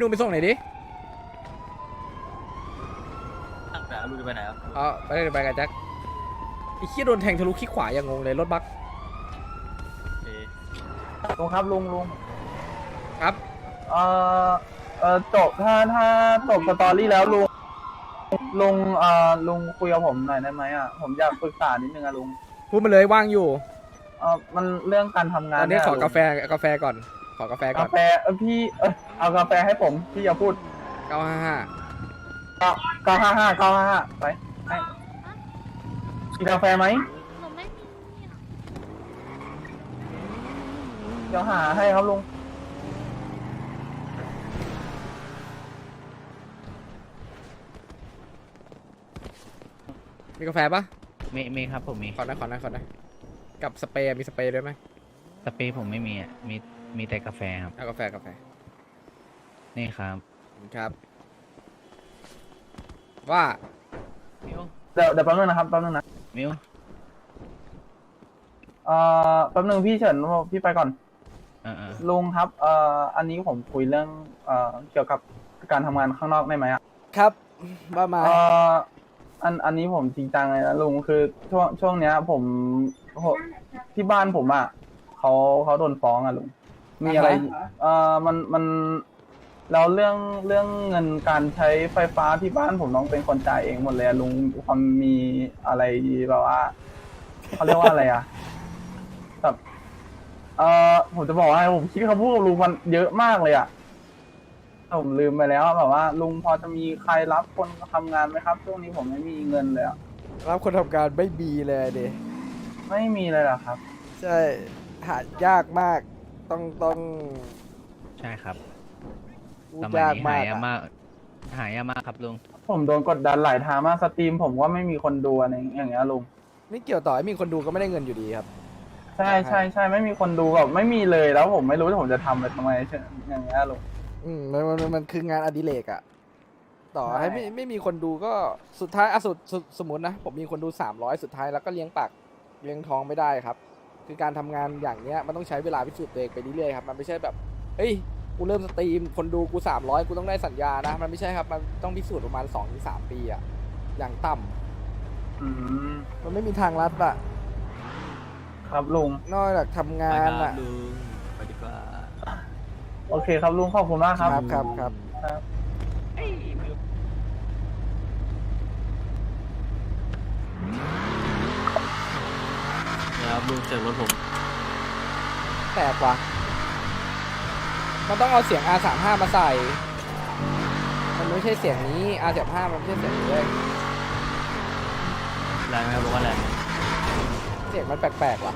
นู่นไปส่งไหนอยดิแต่ลุงจะไปไหนครับเอ๋อไปเลยไปกันแจ็คไอ้เคียโดนแทงทะลุขี้ขวาอย่างงงเลยรถบักโอเคลุงครับลุงลุงครับเอ่อเอ่อจบถ้าถ้าจบสตอรี่แล้วลุงลุงเอ่อลุงคุยกับผมหน่อยได้ไหมอะผมอยากปรึกษานิดนึงอะลุงพูดมาเลยว่างอยู่เออมันเรื่องการทำงาตนอนนี้เยขอลุงกาแฟกาแฟก่อน ขอกาแฟก่กาอนแฟเออพี่เออเอากาแฟให้ผมพี่อย่าพูดเก้าห้าห้าเก้าห้าห้าเก้าห้าห้าไปให้มีกาแฟไหมหนูไม่มีอะเดี๋ยวหาให้ครับลุงมีกาแฟปะมีมีครับผมมีขอหนะขอหนะขอหนะกับสเปรย์มีสเปรย์ด้วยไหมสเปรย์ผมไม่มีอะมี มีแต่กาแฟครับ เอากาแฟกาแฟนี่ครับขอบคุณครับ ว่า มิวเดี๋ยวเดี๋ยวแป๊บนึงนะครับแป๊บนึงนะมิวเอ่อแป๊บนึงพี่เฉินพี่ไปก่อน เออเออลุงครับเอ่ออันนี้ผมคุยเรื่องเอ่อเกี่ยวกับการทำงานข้างนอกได้ไหมอะครับว่ามา เอ่ออันอันนี้ผมจริงจังเลยนะลุงคือช่วงช่วงเนี้ย ผมผมที่บ้านผมอะเขาเขาโดนฟ้องอะลุง มีอะไรเอ่อมันมันแล้วเรื่องเรื่องเงินการใช้ไฟฟ้าที่บ้านผมต้องเป็นคนจ่ายเองหมดเลยอะลุงความมีอะไรแบบว่าเขาเรียกว่าอะไรอะแบบเอ่อผมจะบอกว่าผมคิดเขาพูดกับลุงมันเยอะมากเลยอะผมลืมไปแล้วแบบว่า ลุงพอจะมีใครรับคนทำงานไหมครับช่วงนี้ผมไม่มีเงินเลยอะรับคนทำการไม่มีเลยดิไม่มีเลยเหรอครับ ใช่หายากมาก ต้องต้องใช่ครับพูดสมัยยากนี้มาหากยากอะมากหายากมากครับลุง ผมโดนกดดันหลายทางมากสตรีมผมว่าไม่มีคนดูอะไรอย่างเงี้ยลุง ไม่เกี่ยวต่อให้มีคนดูก็ไม่ได้เงินอยู่ดีครับ ใช่ใช่ใช่ไม่มีคนดูแบบไม่มีเลยแล้วผมไม่รู้ว่าผมจะทำไปทำไมอย่างเงี้ยลุง อืมมันมันมันคืองานอดิเรกอะต่อใช่ให้ไม่ไม่มีคนดูก็สุดท้ายอะสุดสุดสมมตินะ ผมมีคนดูสามร้อยสุดท้ายแล้วก็เลี้ยงปากเลี้ยงท้องไม่ได้ครับ คือการทำงานอย่างเนี้ยมันต้องใช้เวลาพิสูจน์ตัวเองไปเรื่อยๆครับมันไม่ใช่แบบเฮ้ยกูเริ่มสตรีมคนดูกูสามร้อยกูต้องได้สัญญานะมันไม่ใช่ครับ มันต้องพิสูจน์ประมาณสองถึงสามปีอะอย่างต่ำอืมมันไม่มีทางลัดอะครับลุง นอกจากทำงาไปนครัอะบลุงไปดีกว่า โอเคครับลุงขอบคุณมากครับ ครับครับครับ ครับ นะครับ ลุงเสียงรถผมแปลกว่ะมันต้องเอาเสียง R35 มาใส่ มันไม่ใช่เสียงนี้ R35 มันไม่ใช่เสียงนี้เลยแรงไหมครับบอกว่าแรงเสียงมันแปลกๆว่ะ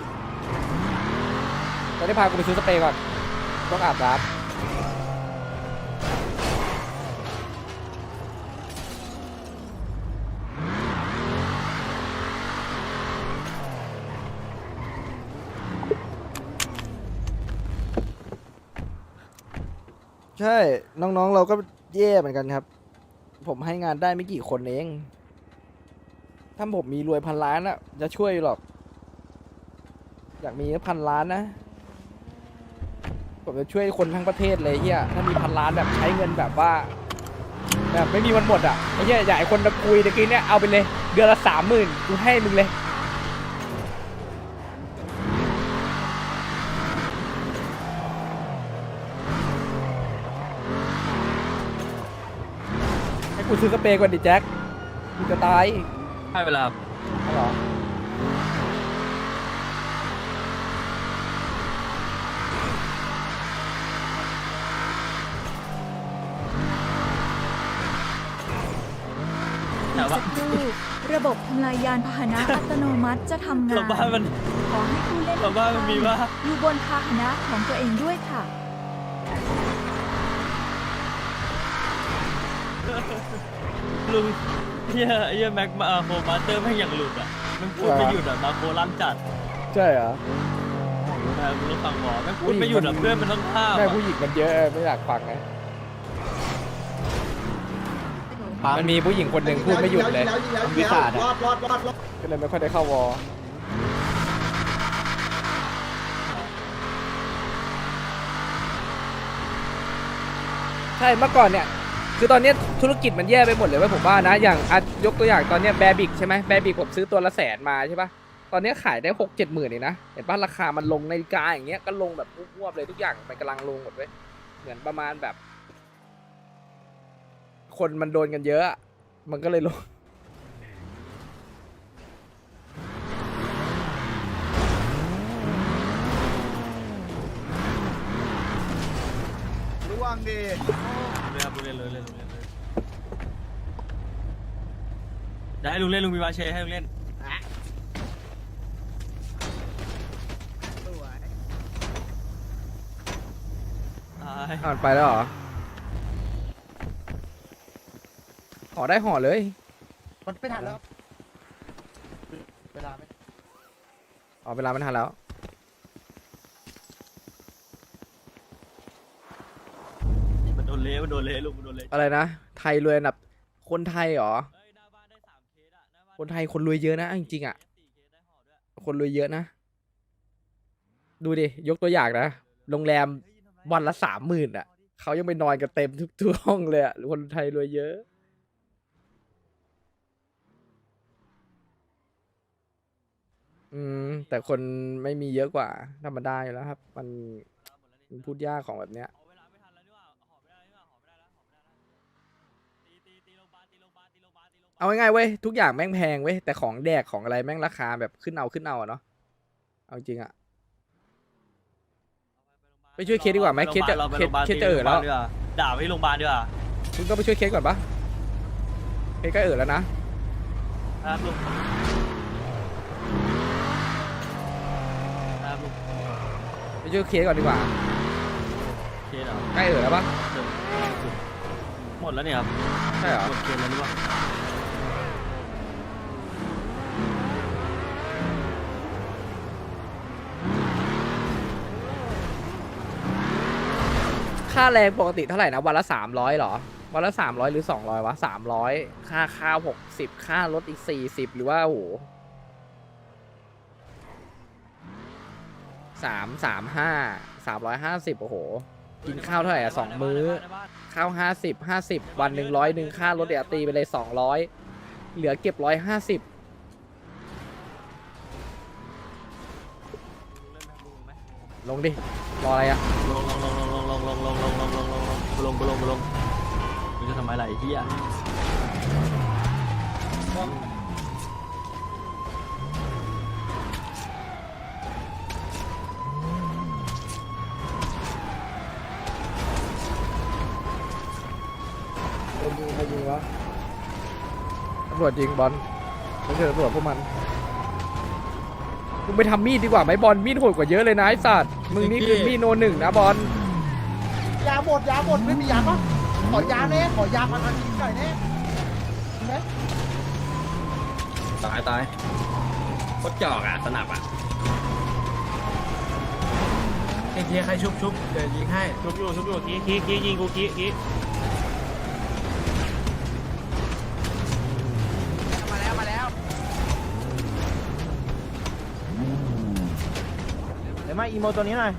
ตอนนี้พากูไปซื้อสเปรย์ก่อน ต้องอาบน้ำ ใช่ น้องๆเราก็แย่เหมือนกันครับ ผมให้งานได้ไม่กี่คนเอง ถ้าผมมีรวยพันล้านอะจะช่วยหรอก อยากมีพันล้านนะ ผมจะช่วยคนทั้งประเทศเลยเฮียถ้ามีพันล้านแบบใช้เงินแบบว่า แบบไม่มีวันหมดอะไอ้เฮียอยากให้คนตะกุยตะกี้เนี่ยเอาไปเลย เดือนละสามหมื่นกูให้มึงเลย กูซื้อสเปรย์ก่อนดิแจ็คกูจะตายให้เวลาครับเอาเหรอแต่ว่าสักครู่ระบบทำลายยานพาหนะอัตโนมัติจะทำงาหลันงบ้านมัน ขอให้ผู้เล่นหลังบ้านมันมีว่า อยู่บนพาหนะของตัวเองด้วยค่ะ ลุงเฮียเฮียแม็กมาโฮมาสเตอร์แม่งอย่างหลุดอะมันพูดไม่หยุดอะมาโคลั่นจัดใช่เหรอแต่มึงรู้ฟังหมอแม่งพูดไม่หยุดอะเพื่อนมันต้องห้ามแม่อะผู้หญิงมันเยอะไม่อยากฟังไงมันมีผู้หญิงคนหนึ่งพูดไม่หยุดเลยวิสาดรอดรอดรอดรอดก็เลยไม่ค่อยได้เข้าวอลใช่เมื่อก่อนเนี่ย คือตอนเนี้ยธุรกิจมันแย่ไปหมดเลยเว้ยผมว่านะ อย่างอะยกตัวอย่างตอนเนี้ยแบบิกใช่ไหมแบบิกผมซื้อตัวละแสนมาใช่ปะตอนเนี้ยขายได้หกเจ็ดหมื่นเองนะ เห็นปะราคามันลงในาฬิกาอย่างเงี้ยก็ลงแบบวบๆเลยทุกอย่างมันกำลังลงหมดเว้ย เหมือนประมาณแบบ คนมันโดนกันเยอะอะมันก็เลยลงระวังดี เล่นครับลุงเล่นเลยเล่นลุงเล่นเลย เดี๋ยวให้ลุงเล่นลุงมีมาเชให้ลุงเล่นตายอ่านไปแล้วเหรอห่อได้ห่อเลย มันไม่ทันแล้วเวลาไม่อ๋อเวลามันทันแล้ว มันโดนเละมันโดนเละลุงมันโดนเละอะไรนะ ไทยรวยอันดับ คนไทยเหรอ เอ้ คนไทยคนรวยเยอะนะเอาจริงๆอะสี่เคสได้ห่อด้วยคนรวยเยอะนะ ดูดิ ยกตัวอย่างนะ โรงแรมวันละสามหมื่นอะ เขายังไปนอนกันเต็มทุกทุกห้องเลยอะ คนไทยรวยเยอะ อืม แต่คนไม่มีเยอะกว่าธรรมดาอยู่แล้วครับ มันมันพูดยากของแบบเนี้ย เอาง่ายๆเว้ยทุกอย่างแม่งแพงเว้ยแต่ของแดกของอะไรแม่งราคาแบบขึ้นเอาขึ้นเอาอะเนาะเอาจริงอะไปช่วยเคสดีกว่าไหมเคสจะราไปเคสโรงพยาบาลเคสจะเอ่อแล้วตีโรงพยาบาดีกาด่าไปที่โรงพยาบาลดีกว่าคุณก็ไปช่วยเคสก่อนปะเคสก็เออแล้วนะครับลุงครับลุงไปช่วยเคสก่อนดีกว่าเคสเหรอใกล้เออแล้วปะเดี๋ยวหมดแล้วเนี่ยครับใช่เหรอหมดเคสแล้วหรือเปล่า ค่าแรงปกติเท่าไหร่นะวันละสามร้อยหรอ วันละสามร้อยหรือสองร้อยวะสามร้อยค่าข้าวหกสิบค่ารถอีกสี่สิบหรือว่าโอ้โหสามสามห้าสามร้อยห้าสิบโอ้โห กินข้าวเท่าไหร่อะสองมื้อในบ้านข้าวห้าสิบห้าสิบวันหนึ่งร้อยหนึ่งค่ารถเดี๋ยวตีไปเลยสองร้อยเหลือเก็บร้อยห้าสิบลงดิ รออะไรอะ งลงลงลงลงลงลงลงลงลงมึงจะทำไมล่ะไอ้เหี้ยใครยิงใครยิงวะตำรวจยิงบอลไม่ใช่ตำรวจพวกมันมึงไปทำมีดดีกว่าไหมบอลมีดโหดกว่าเยอะเลยนะไอ้สัตว์มึงนี่คือมีดโนหนึ่งนะบอล ยาหมดยาหมดไม่มียาปะขอยาแน่ขอยาพันพันชิ้นหน่อยแน่มีไหมตายตายโคตรจอกอะสนับอะเฮียใครชุบชุบเดี๋ยวยิงให้ ชุบอยู่ชุบอยู่กี้กี้กี้ยิงกูกี้กี้ เดี๋ยวมาอีโมตัวนี้หน่อย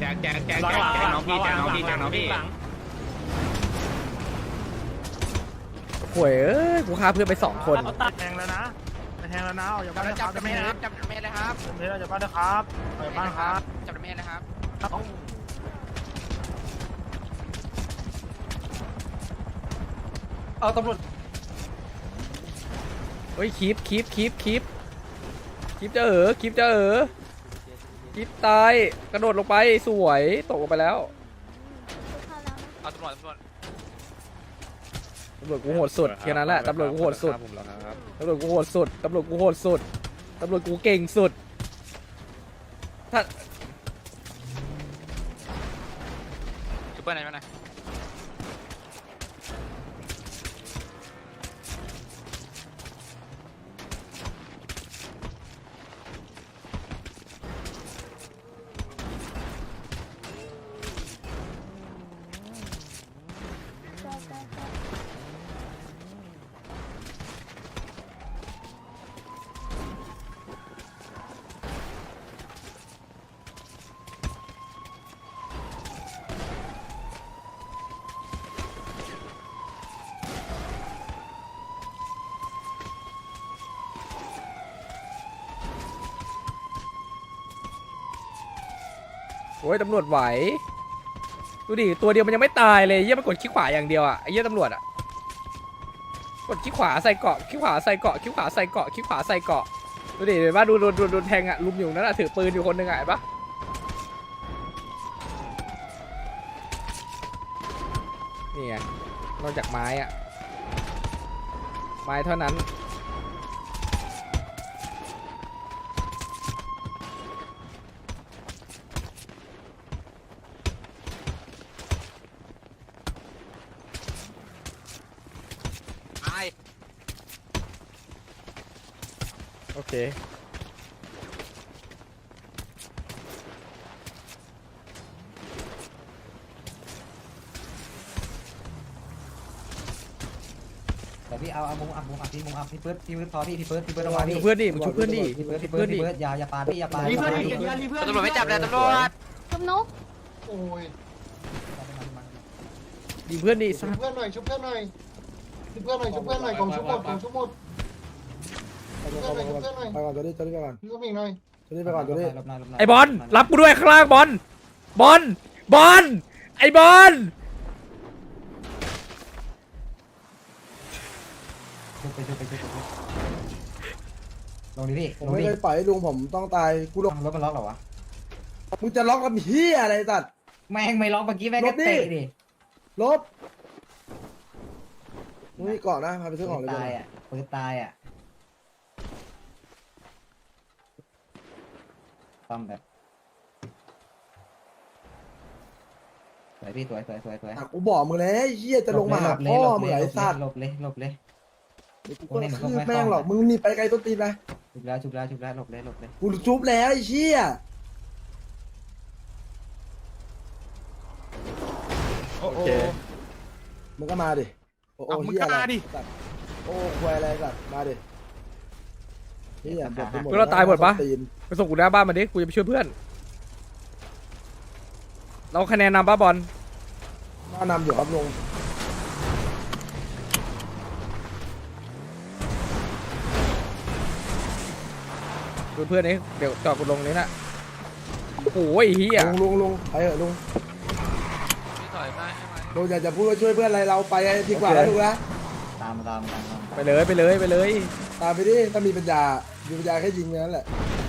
แจกแจกแจกแจกแจกน้องพี่แจกน้องพี่แจกน้องพี่ห่วยเอ้ยกูฆ่าเพื่อนไปสองคนแทงแล้วนะแทงแล้วนะออกจากบ้านนะครับจับเมย์นะครับจับเมย์เลยครับเมย์เราจากบ้านนะครับออกจากบ้านครับจับเมย์นะครับเอาตำรวจเฮ้ยคีบคีบคีบคีบคีบจะเออคีบจะเออ คีบตาย กระโดดลงไปสวยตกลงไปแล้วเอาตำรวจตำรวจตำรวจกูโหดสุดแค่นั้นแหละตำรวจกูโหดสุดตำรวจกูโหดสุดตำรวจกูโหดสุดตำรวจกูเก่งสุดถ้าซุปเปอร์ไหนมาหน่อย อ้ยตำรวจไหว ดูดิ ตัวเดียวมันยังไม่ตายเลยเยี่ยมันกดขี้ขวาอย่างเดียวอะไอ้เยี่ยตำรวจอะ กดขี้ขวาใส่เกาะขี้ขวาใส่เกาะขี้ขวาใส่เกาะขี้ขวาใส่เกาะ ดูดิเห็นปะดูโดนโดนโดนแทงอะลุมอยู่นั่นอะถือปืนอยู่คนหนึ่งอะเห็นปะนี่ไงนอกจากไม้อะ ไม้เท่านั้น เคแต่พี่เอาเอามุงอัพมุงอัพพี่มุงอัพพี่เปิดพี่เปิดพอพี่พี่เปิดพี่เปิดมึระวังงพี่ชุบเพื่อนดิมึงชุบเพื่อนดิ พี่เปิดพี่ชุบเปิเพื่ดอนดิพี่เปิดอย่าอย่าปาดพี่อย่าปาดรีเพื่อนอย่ารีปาดเพื่อนรีเพื่อนตำรวจไม่จับเลยตำรวจคุณนกโอ้ยยิงเพื่อนดิชุบเพื่อนหน่อยชุบเพื่อนหน่อยชุบเพื่อนหน่อยชุบเพื่อนหน่อยของชุบหมดของชุบหมด ชุบเพื่อนหน่อยชุบเพื่อนไปก่อนตัวนี้ตัวนี้ไปก่อนชุบอีกหน่อยตัวนี้ไปก่อนตัวนี้หลบหน่อยหลบอลรับกูด้วยข้างล่างบอลบอลบอลไอ้บอลไปไปไปลงดิพี่ผมลงไม่ดิเคยปล่อยให้ลุงผมต้องตายกูลงรถมันล็อกเหรอวะ มึงจะล็อกกับเฮียอะไรสัตว์ แม่งไม่ล็อกเมื่อกี้แม่งก็เตะดิลบมึงมีเกาะนะพาไปซื้อของเลยตายอะปืนตายอะ ต้อมแบบสวยพี่สวยสวยสวยสวยอะกูบอกมึงแล้วไอ้เฮียจะลงมาหาพ่อมึงเหรอไอ้สัตว์หลบเลยหลบเลยเดี๋ยวกูก็คืบแม่งหรอกมึงนี่ไปไกลต้นตีนไปชุบแล้วชุบแล้วชุบแล้วหลบเลยหลบเลยกูจุบแล้วไอ้เชี่ยโอ้โหมึงก็มาดิโอ้โหเอามึงเฮียก็อะไรมาดิ สัตว์โอ้ควายอะไรสัตว์มาดิ เฮียหมดไปหมดเพื่อนเราตายหมดปะ ตีนไปส่งกูหน้าบ้านมาดิกูจะไปช่วยเพื่อน เราคะแนนนำป้าบอลมานำอยู่ครับลุงดูเพื่อนนี้เดี๋ยวจอดกูลงนี้นะโอ้ยเฮียลุงลุงลุงไปเถอะลุงพี่ถอยมาให้มาลุงอยากจะพูดว่าช่วยเพื่อนอะไรเราไปดีกว่าแล้วลุงนะตามตามตามตามไปเลยไปเลยไปเลย ตามไปดิถ้ามีปัญญา มีปัญญาแค่ยิงแค่นั้นแหละ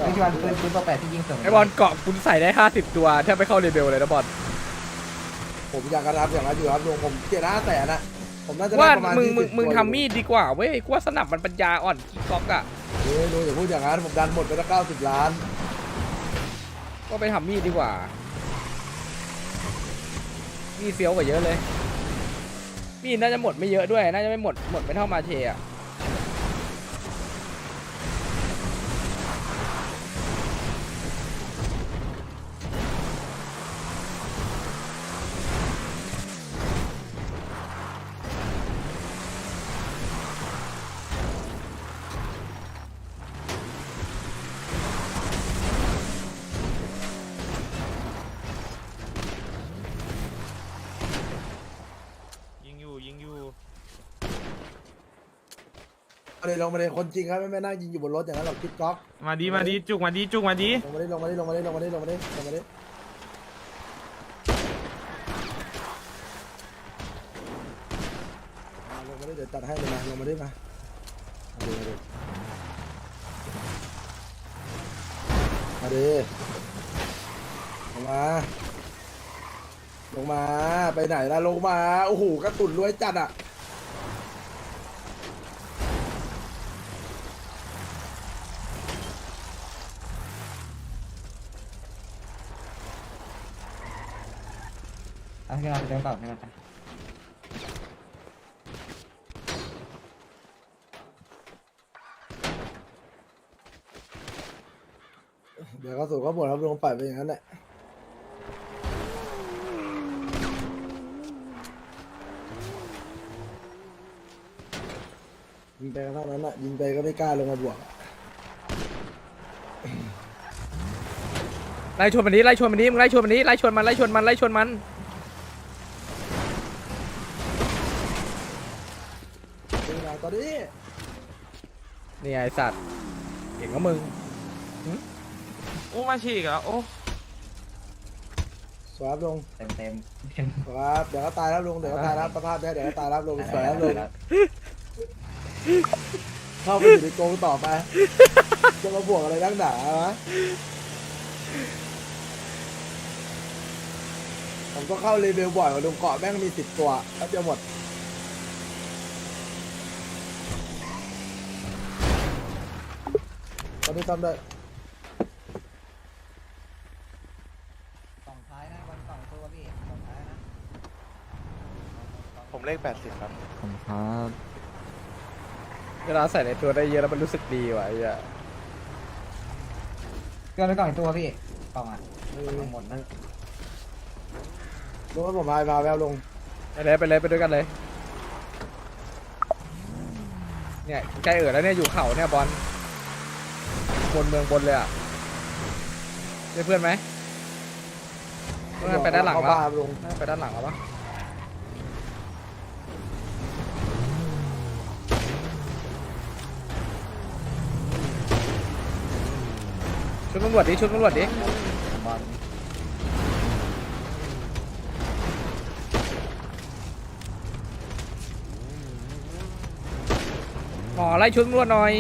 พี่ชวนปืนปืนตัวแปดที่ยิงส่งไอบอลเกาะคุณใส่ได้ห้าสิบตัวแทบไม่เข้าเรเบลเลยนะบอลผมอยากกระทำอย่างนั้นอยู่ครับลุงผมเกลียดห้าแสนนะผมน่าจะได้ว่าประมาณมึง20มึงมึงตัวอยู่ทำมีดดีกว่าเว้ยกูว่าสนับมันปัญญาอ่อนคิกก๊อกอะเฮ้ยลุงอย่าพูดอย่างนั้นผมดันหมดไปตั้งเก้าสิบล้าน ก็ไปทำมีดดีกว่า มีดเฟี้ยวกว่าเยอะเลย มีดน่าจะหมดไม่เยอะด้วย น่าจะไม่หมดหมดไม่เท่ามาเชอะ ลยลงมาเลยคนจริงครับไม่ไม่นั่งยิงอยู่บนรถอย่างนั้นหรอกคิดก๊อกมาดีมาดีจุกมาดีจุกมาดีลงมาดิลงมาดิลงมาดิลงมาดิลงมาดิลงมาดิมาลงมาดิเดี๋ยวตัดให้เลยมาลงมาดิมามาดิมาดิมาดิลงมาลงมาไปไหนล่ะลงมาโอ้โหกระตุนรวยจัดอะ ให้เราไปเดินต่อให้เราไปเดี๋ยวก็สูก็บ่นครับลงปล่อยไปอย่างนั้นแหละยิงไปก็เท่านั้นอะยิงไปก็ไม่กล้าลงมาบวกอะไล่ชนมันนี้ไล่ชนมันนี้มึงไล่ชนมันนี้ไล่ชนมันไล่ชนมันไล่ชนมัน ดูหน่อยตอนนี้ นี่ไงไอ้สัตว์เก่งก็มึงโอ้มาฉีกอะโอ้สวยครับลุงเต็มเต็มสวยครับเดี๋ยวก็ตายแล้วลุงเดี๋ยวก็ตายแล้วสภาพเนี้ยเดี๋ยวก็ตายแล้วลุงสวยครับลุงเข้าไปอยู่ในกรงต่อไปจะมาบวกอะไรนักหนาวะผมก็เข้ารีวิวบ่อยกว่าลุงเกาะแม่งมีสิบตัวแป๊บเดียวหมด ตอ นนี้ทำได้สองท้ายนะวันสองตัวพี่สองท้ายนะผมเลขแปดสิบครับ ผมครับเวลาใส่ในตัวได้เยอะแล้วมันรู้สึกดีว่ะไอ้เหี้ยเกินไปก่อนอีกตัวพี่กล่องอะหมดนะลุงให้ผมพายมาแววลุงไปเลยไปเลยไปด้วยกันเลย เนี่ยใกล้เอ๋อแล้วเนี่ยอยู่เขาเนี่ยบอล บนเมืองบนเลยอะได้เพื่อนไหมเพื่อนไปด้านหลังเข้าแล้วลุงไปด้านหลังแล้วปะชุดตำรวจดิชุดตำรวจดิบอลหมอไล่ชุดตำรวจหน่อย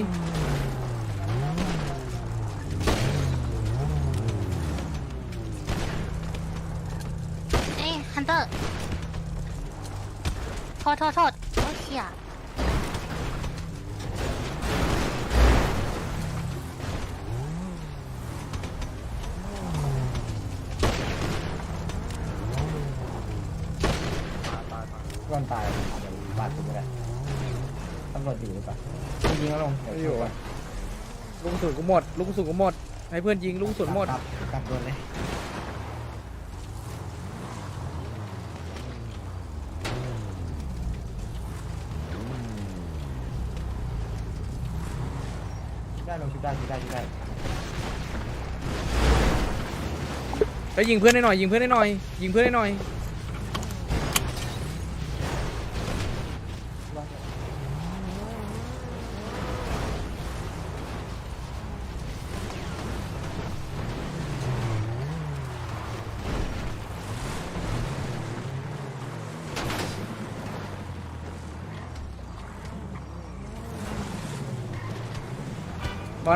สุนกูหมด ให้เพื่อนยิงลูกกระสุนหมดครับกลับโดนเลยได้ลงชุดได้ชุดได้ชุดได้แล้วยิงเพื่อนให้หน่อย ยิงเพื่อนให้หน่อย ยิงเพื่อนให้หน่อย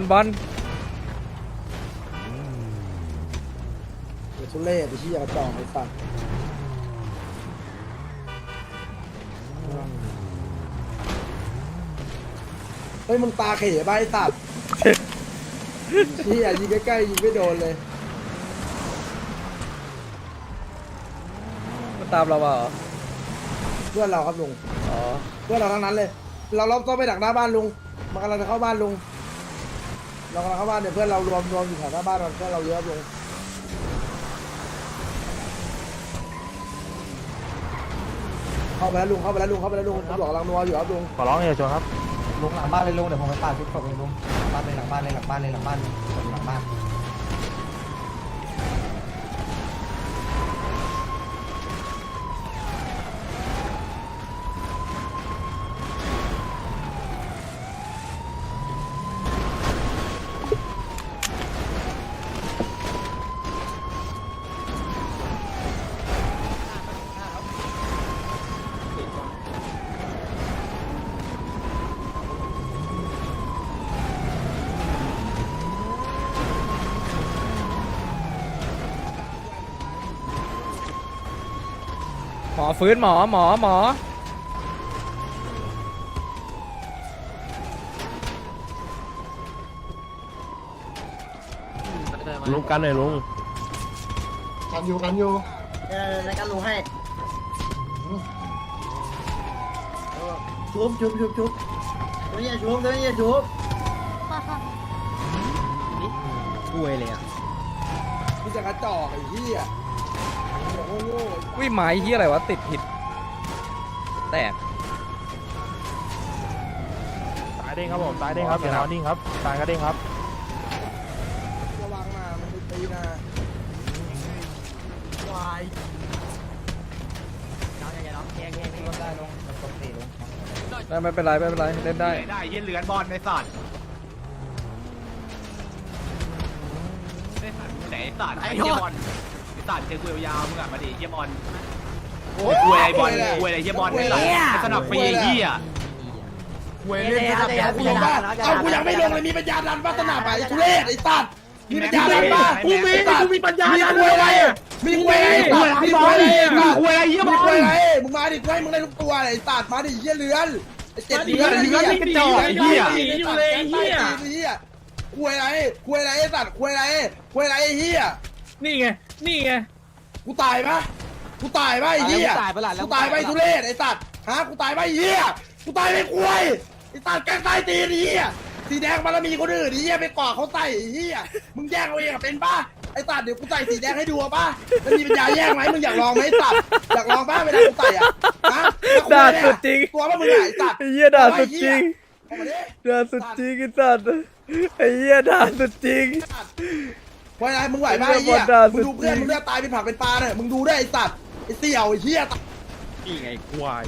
อลบอลเดี๋ยวทุเล่ไปที่ยกระจอกไอ้สัตว์เฮ้ยมึงตาเขยไปไอ้สัตว์ที่อะยิงใกล้ๆยิงไม่โดนเลยมันตามเรามาเหรอเพื่อนเราครับลุงอ๋อเพื่อนเราทั้งนั้นเลย เราเราต้องไปดักหน้าบ้านลุงมันกำลังจะเข้าบ้านลุง เรากำลังเข้าบ้านเนี่ยเพื่อนเรารวมรวมอยู่แถวหน้าบ้านเราเพื่อนเราเยอะครับลุงเข้าไปแล้วลุงเข้าไปแล้วลุงเข้าไปแล้วลุงตำรวจกำลังนัวอยู่ครับลุงขอร้องอย่าชนครับลุงหลังบ้านเลยลุงเดี๋ยวผมไปปาดชุดศพเองลุงหลังบ้านเลยหลังบ้านเลยหลังบ้านเลยหลังบ้านเลยหลังบ้าน ฟื้นหมอหมอหมอลุงกันหน่อยลุงกันอยู่กันอยู่เออในการลุงให้ชุบชุบชุบชุบตัวนี้ชุบตัวนี้ชุบโทษโทษป่วยเลยอะพี่จะกระจอกไอ้เหี้ย โง่โง่วิไม้เฮียอะไรวะติดผิด แตกตายเด้งครับผมตายเด้งครับอย่านอนนิ่งครับตายก็เด้งครับระวังนะมันมีตีนะวายก็ได้ลุงปกติลุงได้ไม่เป็นไรไม่เป็นไรเล่นได้ ได้เย็นเหลือนบอลในสัตว์ไหนสัตว์ไอ้บอล สัตว์เจอกูยาวๆมึงอะมาดิเฮียบอลกูไอ้บอลกูไอ้เฮียบอลไอ้สัตว์ไอ้สนับฟรีไอ้เฮียเว้ยเล่นสนับแกกูลงบ้านเอากูยังไม่ลงเลยมีปัญญาดันบ้าสนับไปไอ้ทุเรศไอ้สัตว์มีปัญญาดันบ้ากูมีกูมีปัญญาดันอะไรมีกูอะไรมีกูอะไรมีกูอะไรเยี่ยมมีกูอะไรมึงมาดิกูให้มึงได้ทุกตัวไอ้สัตว์มาดิเยี่ยเลือนไอ้เจ็ดเดือนไอ้เหี้ยกระจอกไอ้เหี้ยอยู่เลยไอ้เหี้ยไอ้เหี้ยคุยอะไรคุยอะไรไอ้สัตว์คุยอะไรคุยอะไรไอ้เหี้ย นี่ไง นี่ไง กูตายปะกูตายปะไอ้เหี้ยกูตายไปทุเรศไอ้สัตว์ฮะกูตายไปไอ้เหี้ยกูตายไปคุยไอ้สัตว์แกล้งตายตีนไอ้เหี้ยสีแดงบารมีคนอื่นไอ้เหี้ยไปก่อเขาใส่ไอ้เหี้ยมึงแย่งเอาเองอะเป็นปะไอ้สัตว์เดี๋ยวกูใส่สีแดงให้ดูอะปะแล้วมีปัญญาแย่งไหมมึงอยากลองไหมไอ้สัตว์อยากลองปะเวลากูใส่อะฮะแล้วคุยด่าเนี่ยสุดจริงตัวว่ามึงอะไอ้สัตว์ไอ้เหี้ยด่าสุดจริงเอามาดิด่าสุดจริงไอ้สัตว์ไอ้เหี้ยด่าสุดจริง คุยอะไรมึงไหวปะไอ้เหี้ยด่าสุมึดงดูเพื่อนจริงมึงเลือดตายเป็นผักเป็นปลาเนี่ยมึงดูด้วยไอ้สัตว์ไอ้เสี่ยวไอ้เหี้ยนี่ไงควาย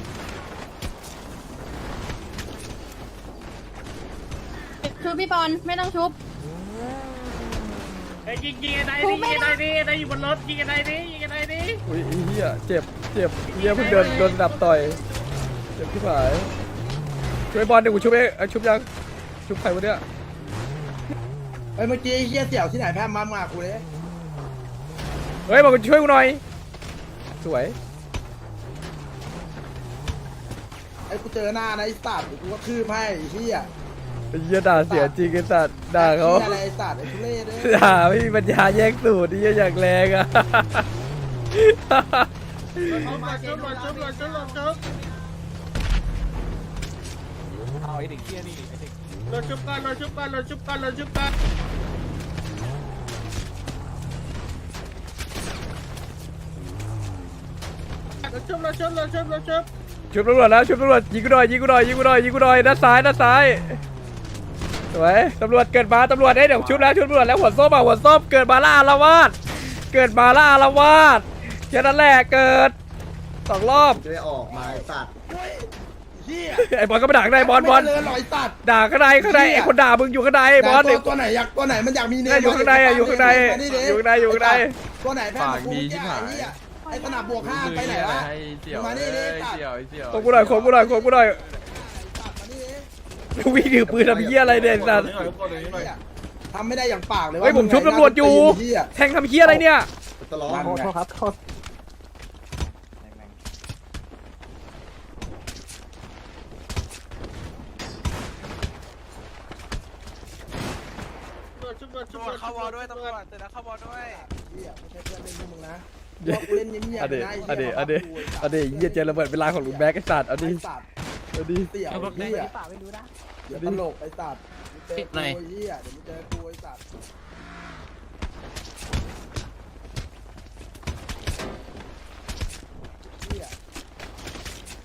ชุบพี่บอลไม่ต้องชุบ ไอ้ยิงยิงไอ้ไหนดิยิงไอ้ไหนดิไอ้ไหนอยู่บนรถยิงไอ้ไหนดิยิงไอ้ไหนดิอุ้ยไอ้เหี้ยเจ็บเจ็บเหี้ยเพิ่งเดินโดนดับต่อยเจ็บที่ผายช่วยบอลเดี๋ยวกูชุบเองเอาชุบยังชุบใครวะเนี่ยไอ้ เมื่อกี้ไอ้เหี้ยเสี่ยวที่ไหนแพ้มามากูเลยเฮ้ยบอกกูช่วยกูหน่อย สวย ไอ้กูเจอหน้านะไอ้สัตว์กูก็คืบให้ไอ้เหี้ยไอ้เหี้ยด่าเสียจริงไอ้สัตว์ด่าเขาหี้ยอะไรไอ้สัตว์ไอ้ทุเรศเลยด่าไม่มีปัญญาแยกสูตรนี่อย่างแรงอะชุบมาชุบมาชุบมาชุบมาชุบเอาไอ้เด็กเฮียนี่ไอ้เด็กเราชุบกันเราชุบกันเราชุบกันเราชุบกันเราชุบเราชุบเราชุบเราชุบชุบตำรวจแล้วชุบตำรวจยิงกูหน่อยยิงกูหน่อยยิงกูหน่อยยิงกูหน่อยด้านซ้ายด้านซ้ายสวยตำรวจเกิดมาตำรวจได้ยเดี๋ยวชุบแล้วชุบตำรวจแล้วหัวส้มอะหัวส้มเกิดมาล่าอารวาสเกิดมาล่าอารวาสแค่นั้นแหละเกิดสองรอบได้ออกมาไอ้สัตว์ เหี้ยไอ้บอลก็มาด่าข้างในบอลบอลไม่ได้เลยหรอกไอ้สัตว์ ด่าข้างในข้างในไอ้คนด่ามึงอยู่ข้างในบอลไหนตัวตัวไหนอยากตัวไหนมันอยากมีเนื้เนี่ยอยู่ข้างในอะอยู่ข้างในมาดิอยู่ข้างในอยู่ข้างใน ตัวไหนแพ้มากูแก่ไอ้เหี้ยไอ้สนับบวกห้าไปไหนวะมานี่ดิสัตว์ขอกูหน่อยขอกูหน่อยขอกูหน่อยสัตว์มานี่ดิวิ่งถือปืนทำเหี้ยอะไรเนี่ยไอ้สัตว์ ทำไม่ได้อย่างปากเลยเฮ้ยผมชุบตำรวจอยู่ไเหี้ยแทงทำเหี้ยอะไรเนี่ยตลอดโทษครับโทษ ชุบมาชุบมาเข้าวอด้วยตำรวจเสร็จแล้วเข้าวอด้วย เหี้ยไม่ใช่เพื่อนเล่นพวกมึงนะ ว่ากูเล่นเงียบเอาๆดินะไเอาดิหี้ยเอาดิเอาดิเหี้ยเจอระเบิดเวลาของลุงแบ็กไอ้สัตว์เอาดิไอ้สัตว์เอาดิเสี่ยวไอ้เหี้ยเดี๋ยวตลกไอ้สัตว์เจอกูไอ้เหี้ยเดี๋ยวมึงเจอกูไอ้สัตว์เหี้ย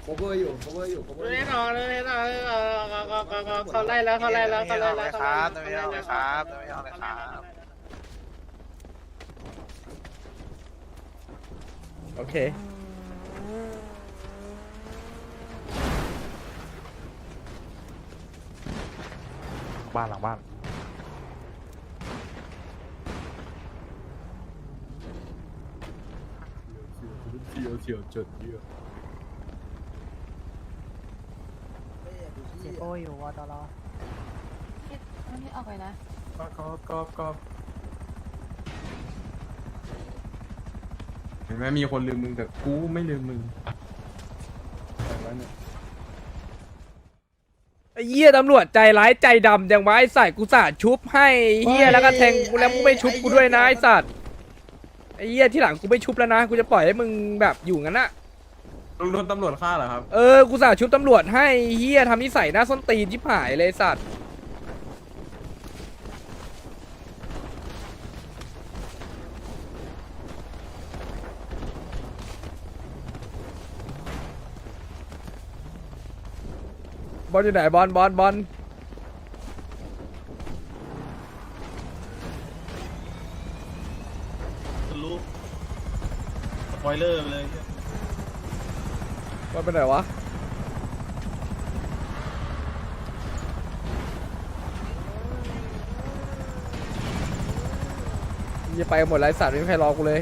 cover อยู่ cover อยู่ cover เล่นออกเลยออกเลยเขาไล่แล้วเขาไล่แล้วเขาไล่แล้วครับไม่เอาเลยครับไม่เอาเลยครับ โอเค บ้านหลังบ้านโอ้ยอยู่วอตลอมันที่ออกไปนะก็ก็ก็ เห็นไหมมีคนลืมมึงแต่กูไม่ลืมมึงไอ้เหี้ยตำรวจใจร้ายใจดำอย่างวะไอ้สัตว์กูสาดชุบให้ไอ้เหี้ยแล้วก็แทงกูแล้วมึงไม่ชุบกูด้วยนะไอ้สัตว์ไอ้เหี้ยที่หลังกูไม่ชุบแล้วนะกูจะปล่อยให้มึงแบบอยู่งั้นนะลุงโดนตำรวจฆ่าเหรอครับ เออกูสาดชุบตำรวจให้ไอ้เหี้ยทำนิสัยหน้าส้นตีนชิบหายเลยไอ้สัตว์ บอลอยู่ไหนบอลบอลบอลรู้สปอยเลอร์ไปเลยบอลไปไหนวะยี่ไปหมดไรสัตว์ไม่มีใครรอกูเลย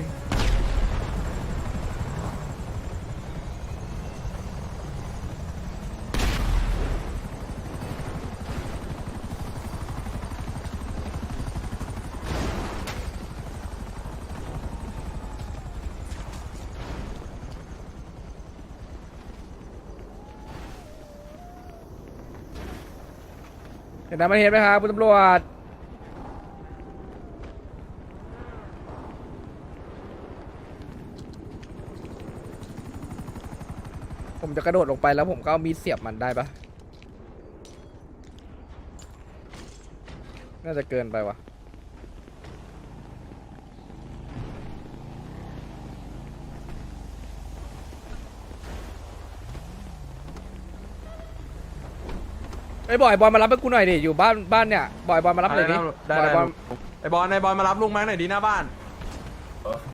นน้ำมันเห็นไหมครับคุณตำรวจผมจะกระโดดลงไปแล้วผมก็เอามีดเสียบมันได้ปะน่าจะเกินไปวะ ไอ้ยบอยบอลมารับให้กูหน่อยดิอยู่บ้านบ้านเนี่ยบอยบอลมารับหน่อยดิได้บอยได้บอลไอบอลไอบอลมารับลุงแม็กหน่อยดีหน้าบ้าน